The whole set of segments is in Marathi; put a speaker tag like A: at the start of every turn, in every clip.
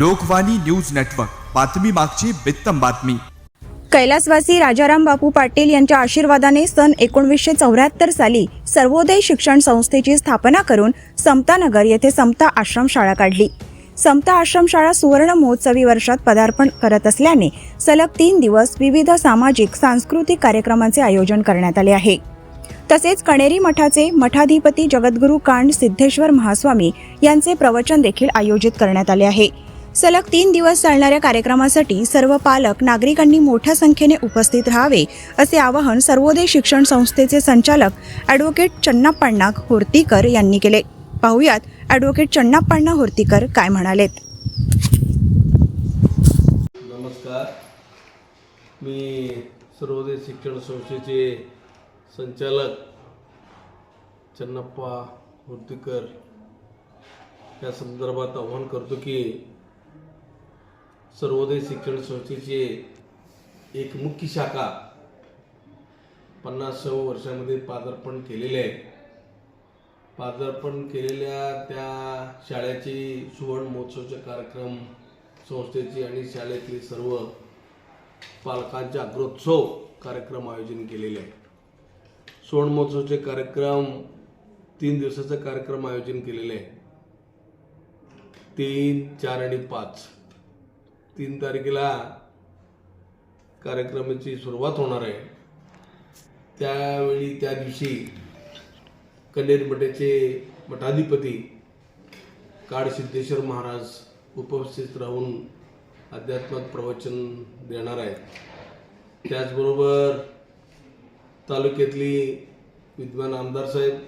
A: Lokvani news network. बातमी मागची बित्तम बातमी.
B: कैलासवासी राजाराम बापू पाटील यांच्या आशीर्वादाने सन एकोणवीसशे चौऱ्याहत्तर साली सर्वोदय शिक्षण संस्थेची स्थापना करून समतानगर येथे समता आश्रमशाळा काढली. समता आश्रमशाळा सुवर्ण महोत्सवी वर्षात पदार्पण करत असल्याने सलग तीन दिवस विविध सामाजिक सांस्कृतिक कार्यक्रमांचे आयोजन करण्यात आले आहे. तसेच कणेरी मठाचे मठाधिपती जगद्गुरू कांड सिद्धेश्वर महास्वामी यांचे प्रवचन देखील आयोजित करण्यात आले आहे. सलग तीन दिवस चालणाऱ्या कार्यक्रमासाठी सर्व पालक नागरिकांनी मोठ्या संख्येने उपस्थित राहावे असे आवाहन सर्वोदय शिक्षण संस्थेचे संचालक ॲडव्होकेट चन्नाप्पाण्णा होर्तीकर यांनी केले. पाहुयात ॲडव्होकेट चन्नाप्पाण्णा होर्तीकर काय म्हणालेत.
C: नमस्कार. मी सर्वोदय शिक्षण संस्थेचे संचालक चन्नप्पा होर्तीकर या संदर्भात आव्हान करतो की सर्वोदय शिक्षण संस्थेचे एक मुख्य शाखा पन्नासाव्या वर्षामध्ये पादार्पण केलेले आहे. पादार्पण केलेल्या त्या शाळेची सुवर्ण महोत्सवचे कार्यक्रम संस्थेची आणि शाळेतली सर्व पालकांचा अग्रोत्सव कार्यक्रम आयोजन केलेले आहे. सुवर्ण महोत्सवचे कार्यक्रम तीन दिवसाचा कार्यक्रम आयोजन केलेले आहे. तीन चार आणि पाच. तीन तारखेला कार्यक्रमाची सुरुवात होणार आहे. त्यावेळी त्या दिवशी कन्हेर मठाचे मठाधिपती काळ सिद्धेश्वर महाराज उपस्थित राहून अध्यात्मक प्रवचन देणार आहेत. त्याचबरोबर तालुक्यातली विद्वान आमदार साहेब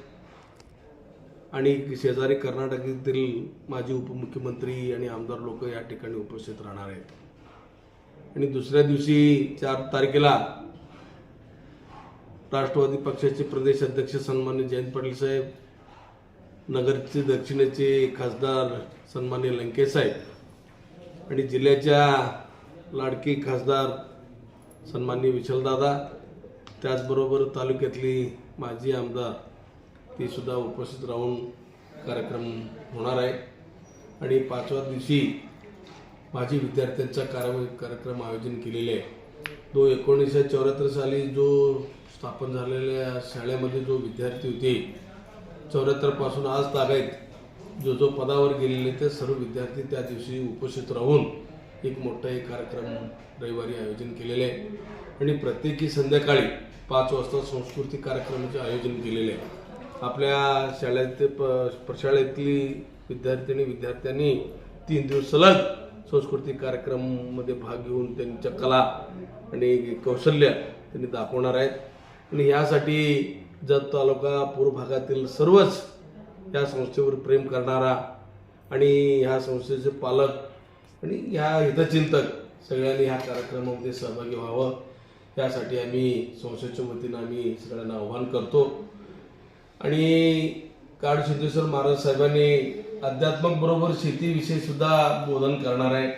C: आणि शेजारी कर्नाटकातील माजी उपमुख्यमंत्री आणि आमदार लोक या ठिकाणी उपस्थित राहणार आहेत. आणि दुसऱ्या दिवशी चार तारखेला राष्ट्रवादी पक्षाचे प्रदेश अध्यक्ष सन्मान्य जयंत पाटील साहेब नगरचे दक्षिणेचे खासदार सन्मान्य लंके साहेब आणि जिल्ह्याच्या लाडकी खासदार सन्मान्य विठ्ठलदादा त्याचबरोबर तालुक्यातली माजी आमदार ती सुद्धा उपस्थित राहून कार्यक्रम होणार आहे. आणि पाचव्या दिवशी माजी विद्यार्थ्यांचा कार्य कार्यक्रम आयोजन केलेले आहे. तो एकोणीसशे चौऱ्याहत्तर साली जो स्थापन झालेल्या शाळेमध्ये जो विद्यार्थी होते चौऱ्याहत्तरपासून आज तागायत जो जो पदावर गेलेले ते सर्व विद्यार्थी त्या दिवशी उपस्थित राहून एक मोठा एक कार्यक्रम रविवारी आयोजन केलेले आहे. आणि प्रत्येकी संध्याकाळी पाच वाजता सांस्कृतिक कार्यक्रमाचे आयोजन केलेले आहे. आपल्या शाळेत प प्रशाळेतली विद्यार्थिनी विद्यार्थ्यांनी तीन दिवस सलग सांस्कृतिक कार्यक्रममध्ये भाग घेऊन त्यांच्या कला आणि कौशल्य त्यांनी दाखवणार आहेत. आणि ह्यासाठी जत तालुका पूर्व भागातील सर्वच या संस्थेवर प्रेम करणारा आणि ह्या संस्थेचे पालक आणि ह्या हितचिंतक सगळ्यांनी ह्या कार्यक्रमामध्ये सहभागी व्हावं. यासाठी आम्ही संस्थेच्या वतीनं आम्ही सगळ्यांना आव्हान करतो. आणि काळ सिद्धेश्वर महाराज साहेबांनी अध्यात्मक बरोबर शेतीविषयी सुद्धा बोधन करणार आहे.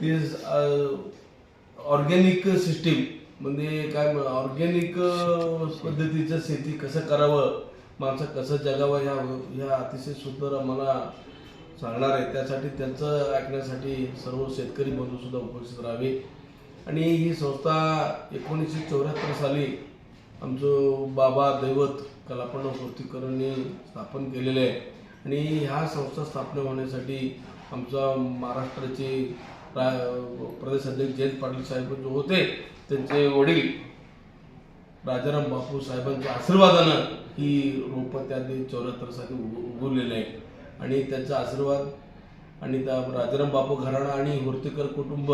C: ती ऑर्गॅनिक सिस्टीम म्हणजे काय ऑर्गॅनिक uh, पद्धतीचं शेती कसं करावं माणसं कसं जगावं ह्या ह्या अतिशय सुंदर आम्हाला सांगणार आहे. त्यासाठी त्यांचं ऐकण्यासाठी सर्व शेतकरी बंधू सुद्धा उपस्थित राहावे. आणि ही संस्था एकोणीसशे चौऱ्याहत्तर साली आमचं बाबा दैवत कलापण पूर्तीकरांनी स्थापन केलेले आहे. आणि ह्या संस्था स्थापना होण्यासाठी आमचा महाराष्ट्राचे रा प्रदेश अध्यक्ष जयंत पाटील साहेब जो होते त्यांचे वडील राजाराम बापू साहेबांच्या आशीर्वादानं ही रोपं त्यांनी चौऱ्याहत्तर साली उगवलेली आहे आणि त्यांचा आशीर्वाद आणि त्या राजाराम बापू घराणा आणि होर्तेकर कुटुंब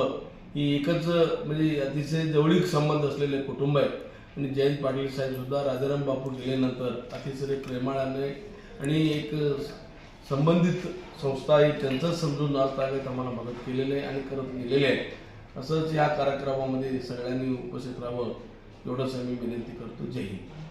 C: ही एकच म्हणजे अतिशय जवळीक संबंध असलेले कुटुंब आहे. आणि जयंत पाटील साहेबसुद्धा राजाराम बापू गेल्यानंतर अतिशय प्रेमाळाने आणि एक संबंधित संस्था ही त्यांचंच समजून आज ताकद आम्हाला मदत केलेली आहे आणि करत गेलेले आहे. असंच या कार्यक्रमामध्ये सगळ्यांनी उपस्थित राहावं एवढंच आम्ही विनंती करतो. जय हिंद.